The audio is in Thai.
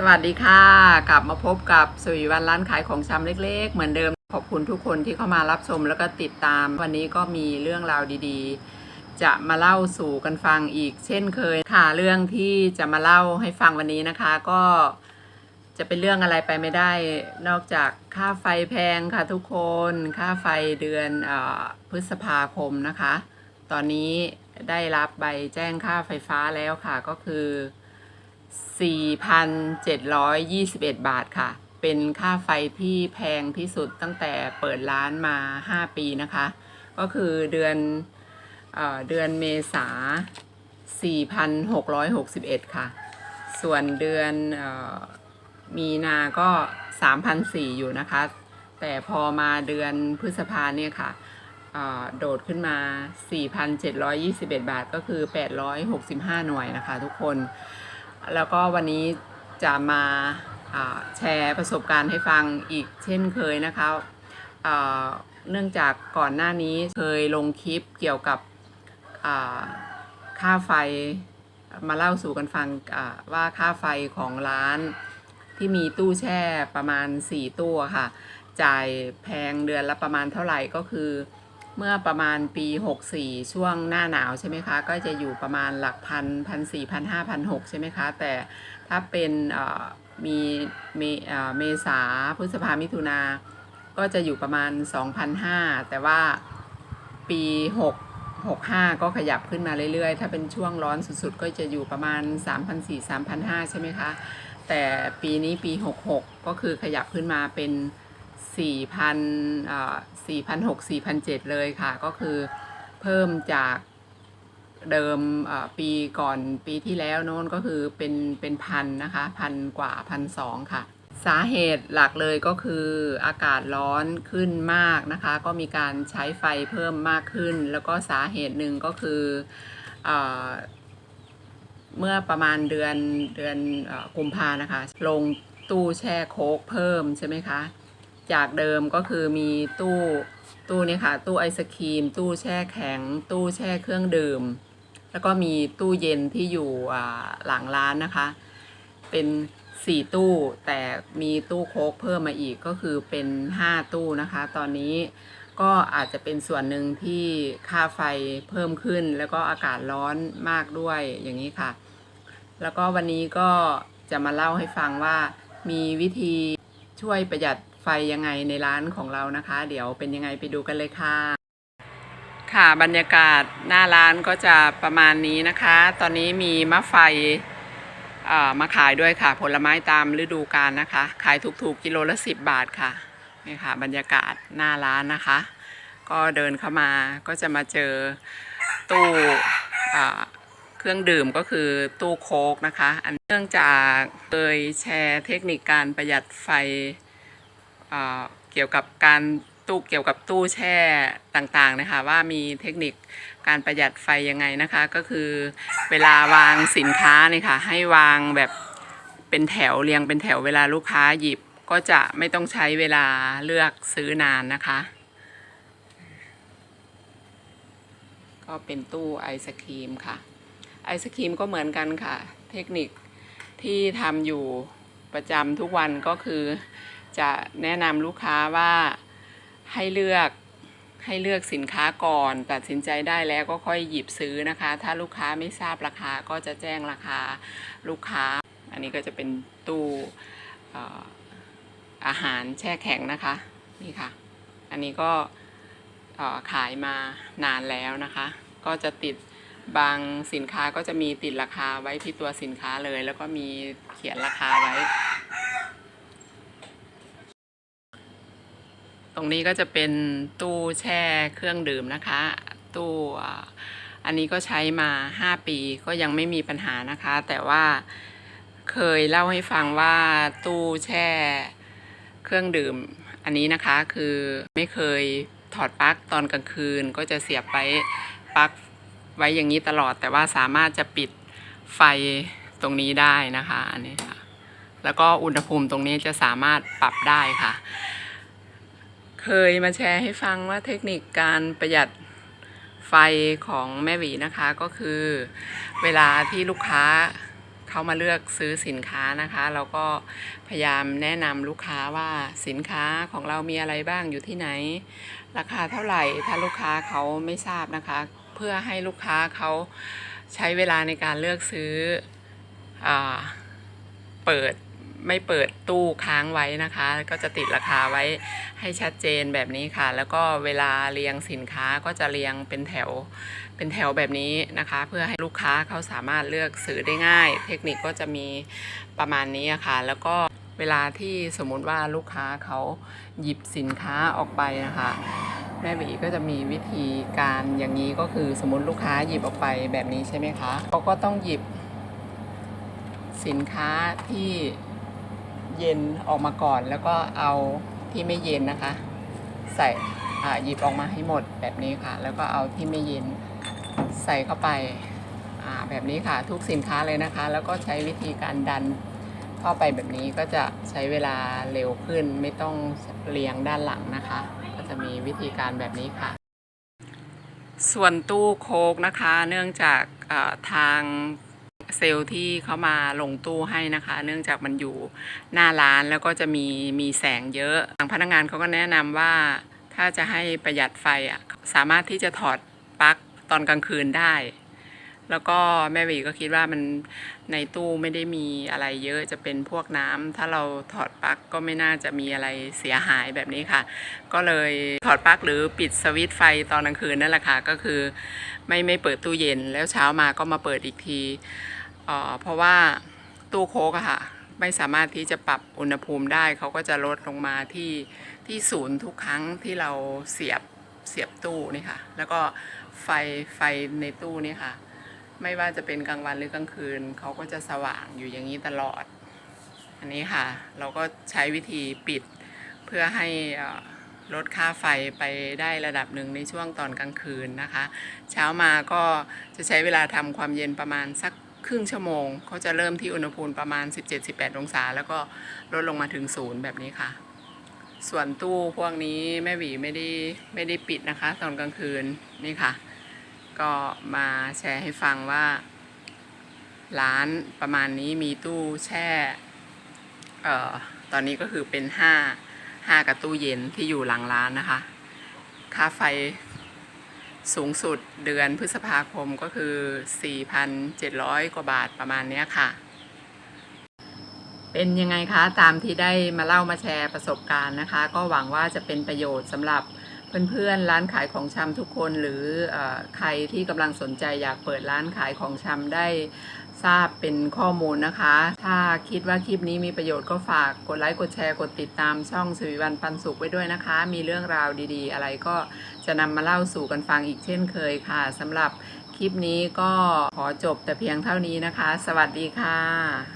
สวัสดีค่ะ กลับมาพบกับสุริวันร้านขายของชำเล็ก ๆ เหมือนเดิม ขอบคุณทุกคนที่เข้ามารับชมแล้วก็ติดตาม วันนี้ก็มีเรื่องราวดีๆ จะมาเล่าสู่กันฟังอีก เช่นเคยค่ะเรื่องที่จะมาเล่าให้ฟังวันนี้นะคะ ก็จะเป็นเรื่องอะไรไปไม่ได้ นอกจากค่าไฟแพงค่ะทุกคนค่าไฟเดือนออพฤษภาคมนะคะ ตอนนี้ได้รับใบแจ้งค่าไฟฟ้าแล้วค่ะก็คือ 4,721 บาทค่ะ เป็นค่าไฟที่แพงที่สุดตั้งแต่เปิดร้านมา 5 ปีนะคะ ก็คือเดือนเออเดือนเมษา 4,661 ค่ะ ส่วนเดือนเออมีนาก็ 3,004อยู่นะคะ แต่พอมาเดือนพฤษภาเนี่ยค่ะเอ่อโดดขึ้นมา 4,721 บาท ก็คือ 865 หน่วยนะคะทุกคน แล้วก็วันนี้จะมาแชร์ประสบการณ์ให้ฟังอีกเช่นเคยนะคะเนื่องจากก่อนหน้านี้เคยลงคลิปเกี่ยวกับค่าไฟมาเล่าสู่กันฟังว่าค่าไฟของร้านที่มีตู้แช่ประมาณ 4 ตู้ค่ะ จ่ายแพงเดือนละประมาณเท่าไหร่ก็คือ เมื่อประมาณปี 64 ช่วงหน้าหนาวใช่ไหมคะ ก็จะอยู่ประมาณหลักพันพันสี่พันห้าพันหกใช่ไหมคะ แต่ถ้าเป็นมีเมเเมษาพฤษภามิถุนาก็จะอยู่ประมาณ2,500แต่ว่าปี 6 65 ก็ขยับขึ้นมาเรื่อยๆ ถ้าเป็นช่วงร้อนสุดๆ ก็จะอยู่ประมาณ3,400 3,500ใช่ไหมคะ แต่ปีนี้ปี 66 ก็คือขยับขึ้นมาเป็น 4,000อ่า4,600 4,700 เลยค่ะ ก็คือเพิ่มจากเดิมปีก่อนปีที่แล้วโน้นก็คือเป็นเป็นพันนะคะพันกว่าพันสองค่ะ สาเหตุหลักเลยก็คืออากาศร้อนขึ้นมากนะคะ ก็มีการใช้ไฟเพิ่มมากขึ้น แล้วก็สาเหตุหนึ่งก็คืออเมื่อประมาณเดือนเดือนกุมภานะคะ ลงตู้แช่โคกเพิ่มใช่ไหมคะ จากเดิมก็คือมีตู้ตู้เนี่ยค่ะ ตู้ไอศครีม ตู้แช่แข็ง ตู้แช่เครื่องดื่ม แล้วก็มีตู้เย็นที่อยู่หลังร้านนะคะ เป็นสี่ตู้แต่มีตู้โค้กเพิ่มมาอีกก็คือเป็นห้าตู้นะคะ ตอนนี้ก็อาจจะเป็นส่วนหนึ่งที่ค่าไฟเพิ่มขึ้น แล้วก็อากาศร้อนมากด้วยอย่างนี้ค่ะ แล้วก็วันนี้ก็จะมาเล่าให้ฟังว่ามีวิธีช่วยประหยัด ไฟยังไงในร้านของเรานะคะ เดี๋ยวเป็นยังไงไปดูกันเลยค่ะ ค่ะบรรยากาศหน้าร้านก็จะประมาณนี้นะคะ ตอนนี้มีมะไฟเอ่อมาขายด้วยค่ะ ผลไม้ตามฤดูกาลนะคะ ขายถูกๆกิโลละสิบบาทค่ะนี่ค่ะ บรรยากาศหน้าร้านนะคะ ก็เดินเข้ามาก็จะมาเจอตู้เครื่องดื่มก็คือตู้โค้กนะคะ อันเนื่องจากเคยแชร์เทคนิคการประหยัดไฟ เกี่ยวกับการตู้เกี่ยวกับตู้แช่ต่างๆนะคะ ว่ามีเทคนิคการประหยัดไฟยังไงนะคะ ก็คือเวลาวางสินค้าเนี่ยค่ะให้วางแบบเป็นแถวเรียงเป็นแถวเวลาลูกค้าหยิบก็จะไม่ต้องใช้เวลาเลือกซื้อนานนะคะ ก็เป็นตู้ไอศครีมค่ะ ไอศครีมก็เหมือนกันค่ะ เทคนิคที่ทำอยู่ประจำทุกวันก็คือ จะแนะนำลูกค้าว่าให้เลือกให้เลือกสินค้าก่อน ตัดสินใจได้แล้วก็ค่อยหยิบซื้อนะคะ ถ้าลูกค้าไม่ทราบราคาก็จะแจ้งราคาลูกค้า อันนี้ก็จะเป็นตู้ออาหารแช่แข็งนะคะนี่ค่ะ อันนี้ก็ขายมานานแล้วนะคะ ก็จะติดบางสินค้าก็จะมีติดราคาไว้ที่ตัวสินค้าเลย แล้วก็มีเขียนราคาไว้ ตรงนี้ก็จะเป็นตู้แช่เครื่องดื่มนะคะ ตู้อันนี้ก็ใช้มา 5 ปีก็ยังไม่มีปัญหานะคะ แต่ว่าเคยเล่าให้ฟังว่าตู้แช่เครื่องดื่ม อันนี้นะคะคือไม่เคยถอดปลั๊กตอนกลางคืนก็จะเสียบไว้ปลั๊กไว้อย่างนี้ตลอด แต่ว่าสามารถจะปิดไฟตรงนี้ได้นะคะอันนี้ค่ะ แล้วก็อุณหภูมิตรงนี้จะสามารถปรับได้ค่ะ เคยมาแชร์ให้ฟังว่าเทคนิคการประหยัดไฟของแม่หวีนะคะก็คือ เวลาที่ลูกค้าเข้ามาเลือกซื้อสินค้านะคะ เราก็พยายามแนะนำลูกค้าว่าสินค้าของเรามีอะไรบ้างอยู่ที่ไหน ราคาเท่าไหร่ถ้าลูกค้าเขาไม่ทราบนะคะ เพื่อให้ลูกค้าเขาใช้เวลาในการเลือกซื้ออเปิด ไม่เปิดตู้ค้างไว้นะคะ ก็จะติดราคาไว้ให้ชัดเจนแบบนี้ค่ะ แล้วก็เวลาเรียงสินค้าก็จะเรียงเป็นแถวเป็นแถวแบบนี้นะคะ เพื่อให้ลูกค้าเขาสามารถเลือกซื้อได้ง่าย เทคนิคก็จะมีประมาณนี้อะค่ะ แล้วก็เวลาที่สมมุติว่าลูกค้าเขาหยิบสินค้าออกไปนะคะแม่หวีก็จะมีวิธีการอย่างนี้ก็คือสมมติลูกค้าหยิบออกไปแบบนี้ใช่ไหมคะเขาก็ต้องหยิบสินค้าที่ เย็นออกมาก่อนแล้วก็เอาที่ไม่เย็นนะคะ ใส่หยิบออกมาให้หมดแบบนี้ค่ะ แล้วก็เอาที่ไม่เย็นใส่เข้าไปแบบนี้ค่ะทุกสินค้าเลยนะคะ แล้วก็ใช้วิธีการดันเข้าไปแบบนี้ก็จะใช้เวลาเร็วขึ้นไม่ต้องเรียงด้านหลังนะคะ ก็จะมีวิธีการแบบนี้ค่ะ ส่วนตู้โคกนะคะ เนื่องจากทาง เซลล์ที่เขามาลงตู้ให้นะคะ เนื่องจากมันอยู่หน้าร้านแล้วก็จะมีมีแสงเยอะทางพนักงานเขาก็แนะนำว่าถ้าจะให้ประหยัดไฟอะสามารถที่จะถอดปลั๊กตอนกลางคืนได้ แล้วก็แม่วีก็คิดว่ามันในตู้ไม่ได้มีอะไรเยอะจะเป็นพวกน้ำถ้าเราถอดปลั๊กก็ไม่น่าจะมีอะไรเสียหายแบบนี้ค่ะ ก็เลยถอดปลั๊กหรือปิดสวิตช์ไฟตอนกลางคืนนั่นแหละค่ะก็คือ ไม่ไม่เปิดตู้เย็นแล้วเช้ามาก็มาเปิดอีกที เพราะว่าตู้โค้กอะค่ะไม่สามารถที่จะปรับอุณหภูมิได้ เขาก็จะลดลงมาที่ที่ศูนย์ทุกครั้งที่เราเสียบเสียบตู้นี่ค่ะ แล้วก็ไฟไฟในตู้นี่ค่ะ ไม่ว่าจะเป็นกลางวันหรือกลางคืน เขาก็จะสว่างอยู่อย่างนี้ตลอด อันนี้ค่ะ เราก็ใช้วิธีปิดเพื่อให้ลดค่าไฟไปได้ระดับหนึ่งในช่วงตอนกลางคืนนะคะ เช้ามาก็จะใช้เวลาทำความเย็นประมาณสัก ครึ่งชั่วโมงเขาจะเริ่มที่อุณหภูมิประมาณ 17-18 องศา แล้วก็ลดลงมาถึงศูนย์แบบนี้ค่ะ ส่วนตู้พวกนี้แม่หวีไม่ได้ไม่ได้ปิดนะคะ ตอนกลางคืนนี่ค่ะ ก็มาแชร์ให้ฟังว่า ร้านประมาณนี้มีตู้แช่เอ่อตอนนี้ก็คือเป็นห้าห้ากับตู้เย็นที่อยู่หลังร้านนะคะ ค่าไฟ สูงสุดเดือนพฤษภาคมก็คือ 4,700 กว่าบาทประมาณนี้ค่ะ เป็นยังไงคะตามที่ได้มาเล่ามาแชร์ประสบการณ์นะคะ ก็หวังว่าจะเป็นประโยชน์สำหรับเพื่อนๆ ร้านขายของชำทุกคนหรืออใครที่กำลังสนใจอยากเปิดร้านขายของชำได้ ทราบเป็นข้อมูลนะคะ ถ้าคิดว่าคลิปนี้มีประโยชน์ก็ฝากกดไลค์ กดแชร์ กดติดตามช่องสวิวันปันสุขไว้ด้วยนะคะ มีเรื่องราวดีๆ อะไรก็จะนำมาเล่าสู่กันฟังอีกเช่นเคยค่ะสำหรับคลิปนี้ก็ขอจบแต่เพียงเท่านี้นะคะ สวัสดีค่ะ